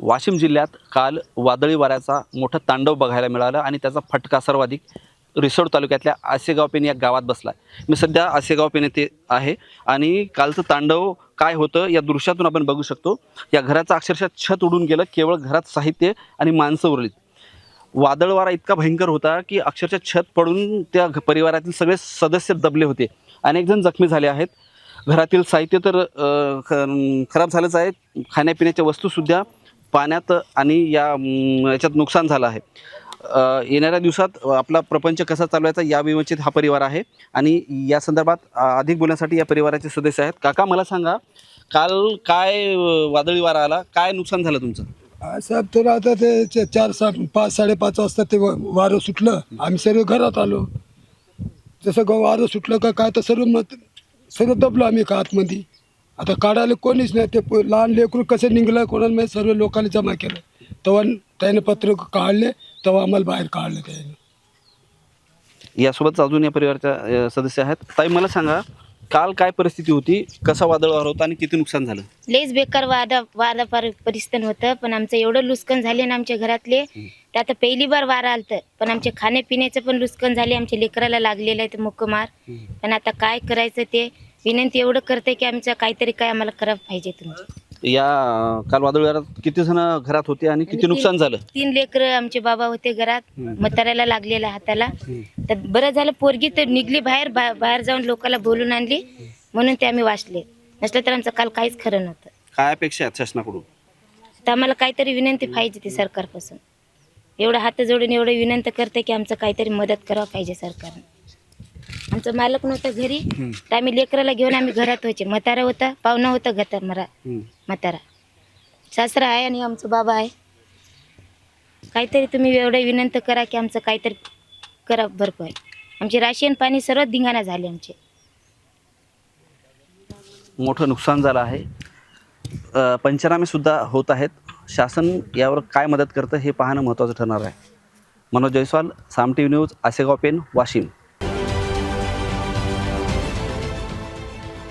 वाशिम जिल्ह्यात काल वादळी वाऱ्याचा मोठा तांडव बघायला मिळाला आणि त्याचा फटका सर्वाधिक रिसोड तालुक्यातल्या आसेगाव पेन या गावात बसला. मी सध्या आसेगाव पेन येथे आहे आणि कालचं तांडव काय होतं या दृश्यातून आपण बघू शकतो. या घराचं अक्षरशः छत उडून गेलं केवळ घरात साहित्य आणि माणसं उरलीत. वादळ वारा इतका भयंकर होता की अक्षरशः छत पडून त्या घ- परिवारातील सगळे सदस्य दबले होते. अनेक जण जखमी झाले आहेत. घरातील साहित्य तर ख- खराब झालंच आहे. खाण्यापिण्याच्या वस्तूसुद्धा पाण्यात आणि या याच्यात नुकसान झालं आहे. येणाऱ्या दिवसात आपला प्रपंच कसा चालवायचा या विवंचित हा परिवार आहे. आणि या संदर्भात अधिक बोलण्यासाठी या परिवाराचे सदस्य आहेत. काका मला सांगा काल काय वादळी वारा आला? काय नुकसान झालं तुमचं? साहेब तर आता ते चार सात पाच साडेपाच वाजता ते वा- वारं सुटलं. आम्ही सर्व घरात आलो. जसं वारं सुटलं का काय तर सर्व मत सर्व दबलो आम्ही का आतमध्ये. आता काढायला कोणीच नाही. ते प- लहान लेकरू कसं निघलं कोणाला माहीत? सर्व लोकांनी जमा केलं. तेव्हा त्याने पत्र काढले तेव्हा आम्हाला बाहेर काढलं त्याने. यासोबत अजून या परिवाराच्या अ, सदस्य आहेत. ताई मला सांगा काल काय परिस्थिती होती? कसा वादळ वारा होता आणि किती नुकसान झालं? लईच बेकार वादा वादा पर परिस्थिती होतं पण आमचं एवढं लुस्कन झाले ना आमच्या घरातले. ते आता पहिली बार वारा आलतं पण आमच्या खाण्यापिण्याचं पण लुस्कन झाले. आमच्या लेकराला लागलेलं आहे ते मुक्कमार. पण आता काय करायचं ते? विनंती एवढं करते की आमचं काहीतरी काय आम्हाला करायला पाहिजे तुम्ही या काल वादळ वाऱ्यात किती जण घरात होते आणि किती नुकसान झालं? तीन लेकरं आमचे बाबा होते घरात म्हाताऱ्याला लागलेला हाताला. तर बरं झालं पोरगी तर निघली बाहेर बा- बाहेर जाऊन लोकांना बोलून आणली. म्हणून ते आम्ही वाचले. नसलं तर आमचं काल काहीच खरं नव्हतं. काय अपेक्षा आहेत शासनाकडून? तर आम्हाला काहीतरी विनंती पाहिजे ती सरकारपासून. एवढं हात जोडून एवढं विनंती करते की आमचं काहीतरी मदत करावं पाहिजे सरकारने. आमचं मालक नव्हतं घरी. तर आम्ही लेकराला घेऊन आम्ही घरात व्हायचे. म्हातारा होता पाहुणा होता गता मरा म्हातारा. सासरा आहे आणि आमचं बाबा आहे. काहीतरी तुम्ही एवढं विनंती करा की आमचं काहीतरी करा भरपाई आमचे राशन पाणी सर्व धिंगाणा झाले आमचे. मोठं नुकसान झालं आहे. अ, पंचनामे सुद्धा होत आहेत. शासन यावर काय मदत करतं हे पाहणं महत्त्वाचं ठरणार आहे. Manoj Jaiswal Saam T V news Asegaon Pen Washim.